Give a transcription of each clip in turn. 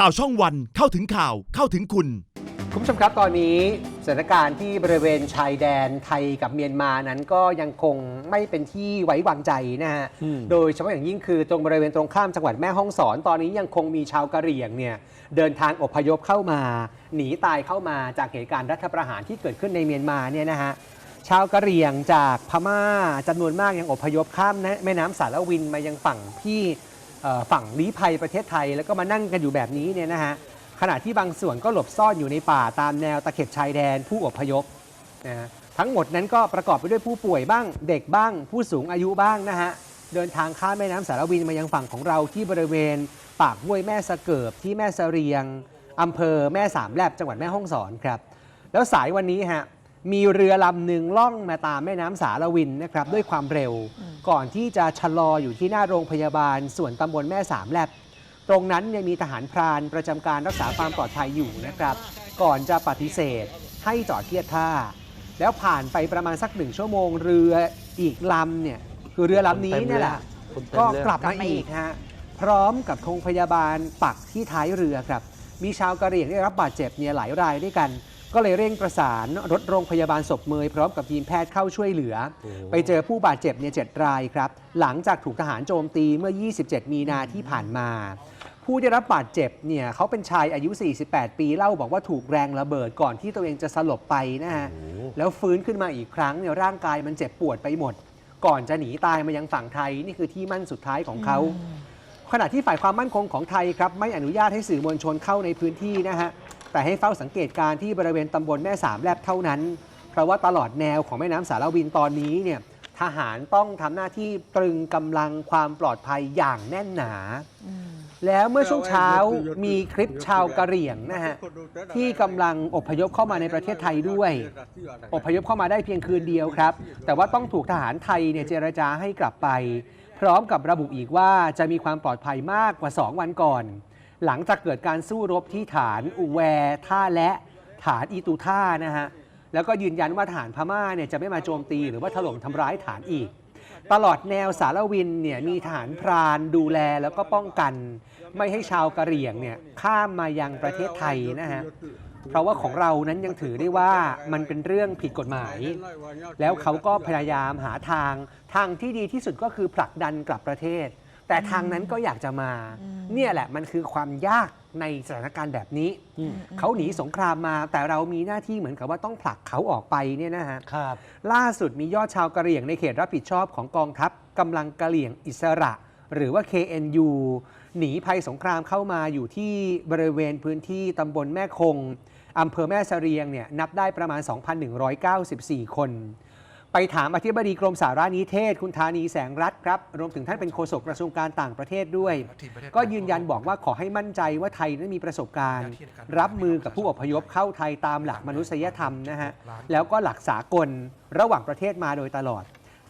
ข่าวช่องวันเข้าถึงข่าวเข้าถึงคุณ คุณผู้ชมครับตอนนี้สถานการณ์ที่บริเวณชายแดนไทยกับเมียนมานั้นก็ยังคงไม่เป็นที่ไว้วางใจนะฮะ อืม โดยเฉพาะอย่างยิ่งคือตรงบริเวณตรงข้ามจังหวัดแม่ฮ่องสอน ตอนนี้ยังคงมีชาวกะเหรี่ยงเนี่ยเดินทางอพยพเข้ามา หนีตายเข้ามาจากเหตุการณ์รัฐประหารที่เกิดขึ้นในเมียนมาเนี่ยนะฮะ ชาวกะเหรี่ยงจากพม่าจำนวนมากยังอพยพข้ามแม่น้ำสารวินมายังฝั่งที่เอ่อ ฝั่งลี้ภัยประเทศไทย แล้วก็มานั่งกันอยู่แบบนี้เนี่ยนะฮะขณะที่บางส่วนก็หลบซ่อนอยู่ในป่าตามแนวตะเข็บชายแดนผู้อพยพนะฮะทั้งหมดนั้นก็ประกอบไปด้วยผู้ป่วยบ้าง เด็กบ้าง ผู้สูงอายุบ้างนะฮะเดินทางข้ามแม่น้ำสารวินมายังฝั่งของเราที่บริเวณ ปากห้วยแม่สะเกิบที่แม่เสเรียงอำเภอแม่สามแลบจังหวัดแม่ฮ่องสอนครับ แล้วสายวันนี้ฮะ มีเรือลำหนึ่งล่องมาตามแม่น้ำสารวินนะครับ ด้วยความเร็ว ก่อนที่จะชะลออยู่ที่หน้าโรงพยาบาล ส่วนตำบลแม่สามแลบ ตรงนั้นเนี่ยมีทหารพรานประจำการรักษาความปลอดภัยอยู่นะครับ ก่อนจะปฏิเสธ ให้จอดเทียบท่า แล้วผ่านไปประมาณสักหนึ่งชั่วโมงเรืออีกลำเนี่ยคือเรือลำนี้เนี่ยแหละคนเต็มก็เลยกลับมาอีกฮะพร้อมกับธงพยาบาลปักที่ท้ายเรือครับ มีชาวกะเหรี่ยงได้รับบาดเจ็บเนี่ยหลายรายด้วยกัน ก็เลยเร่งประสานรถโรงพยาบาลศพเมยพร้อมกับทีมแพทย์เข้าช่วยเหลือ ไปเจอผู้บาดเจ็บเนี่ยเจ็ดรายครับ หลังจากถูกทหารโจมตีเมื่อ 27 มีนาที่ผ่านมา ผู้ได้รับบาดเจ็บเนี่ยเขาเป็นชายอายุ 48 ปีเล่าบอกว่าถูกแรงระเบิดก่อนที่ตัวเองจะสลบไปนะฮะแล้วฟื้นขึ้นมาอีกครั้งเนี่ยร่างกายมันเจ็บปวดไปหมด ก่อนจะหนีตายมายังฝั่งไทยนี่คือที่มั่นสุดท้ายของเขาขณะที่ฝ่ายความมั่นคงของไทยครับไม่อนุญาตให้สื่อมวลชนเข้าในพื้นที่นะฮะ แต่ให้เฝ้าสังเกตการที่บริเวณตำบลแม่สามแลบเท่านั้น เพราะว่าตลอดแนวของแม่น้ำสารวินตอนนี้เนี่ยทหารต้องทำหน้าที่ตรึงกำลังความปลอดภัยอย่างแน่นหนา แล้วเมื่อช่วงเช้ามีคลิปชาวกะเหรี่ยงนะฮะที่กำลังอพยพเข้ามาในประเทศไทยด้วย อพยพเข้ามาได้เพียงคืนเดียวครับ แต่ว่าต้องถูกทหารไทยเนี่ยเจรจาให้กลับไป พร้อมกับระบุอีกว่าจะมีความปลอดภัยมากกว่า 2 วันก่อน หลังจากเกิดการสู้รบที่ฐานอุแวท่าและฐานอีตูท่านะฮะแล้วก็ยืนยันว่าฐานพม่าเนี่ยจะไม่มาโจมตีหรือว่าถล่มทำร้ายฐานอีก ตลอดแนวสารวินเนี่ยมีทหารพรานดูแลแล้วก็ป้องกัน ไม่ให้ชาวกะเหรี่ยงเนี่ยข้ามมายังประเทศไทยนะฮะเพราะว่าของเรานั้นยังถือได้ว่ามันเป็นเรื่องผิดกฎหมาย แล้วเขาก็พยายามหาทางทางที่ดีที่สุดก็คือผลักดันกลับประเทศ แต่ทางนั้นก็อยากจะมา เนี่ยแหละมันคือความยากในสถานการณ์แบบนี้ เขาหนีสงครามมาแต่เรามีหน้าที่เหมือนกับว่าต้องผลักเขาออกไปเนี่ยนะฮะครับล่าสุดมียอดชาวกะเหรี่ยงในเขตรับผิดชอบของกองทัพกำลังกะเหรี่ยงอิสระ หรือว่า KNU หนีภัยสงครามเข้ามาอยู่ที่บริเวณพื้นที่ตำบลแม่คงอำเภอแม่เสเรียงเนี่ยนับได้ประมาณ 2,194 คน ไปถามอธิบดีกรมสารนิเทศ คุณธานีแสงรัตน์ครับ รวมถึงท่านเป็นโฆษกกระทรวงการต่างประเทศด้วยก็ยืนยันบอกว่าขอให้มั่นใจว่าไทยนั้นมีประสบการณ์ รับมือกับผู้อพยพเข้าไทยตามหลักมนุษยธรรมนะฮะ แล้วก็หลักสากลระหว่างประเทศมาโดยตลอด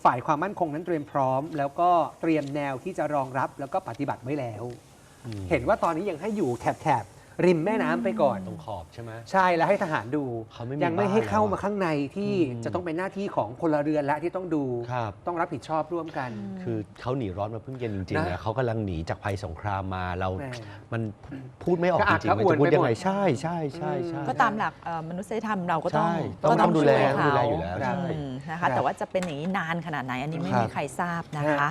ฝ่ายความมั่นคงนั้นเตรียมพร้อม แล้วก็เตรียมแนวที่จะรองรับแล้วก็ปฏิบัติไว้แล้ว เห็นว่าตอนนี้ยังให้อยู่แถบๆ ริมแม่น้ำไปก่อน ตรงขอบใช่ไหม ใช่แล้วให้ทหารดู เขาไม่มียังไม่ให้เข้าบ้านแล้วมาข้างในที่อืม จะต้องเป็นหน้าที่ของพลเรือนและที่ต้องดู ครับ ต้องรับผิดชอบร่วมกัน คือเขาหนีร้อนมาเพิ่งเย็นจริงๆนะนะเขากำลังหนีจากภัยสงครามมาเรา แหม่มันพูดไม่ออกกระจอักริงๆมันกระอ่วนจะพูดไปยังหมไงดใช่ใช่ใช่ใช่อืมก็ตามหลักเอ่อมนุษยธรรมเราก็ต้องใช่ก็ต้องดูแลช่วยเขาดูแลอยู่แล้วครับอืมนะครัคะบแต่ว่าจะเป็นอย่างนี้นานขนาดไหนอันนี้ไม่ครับมีใครทราบนะฮะคะ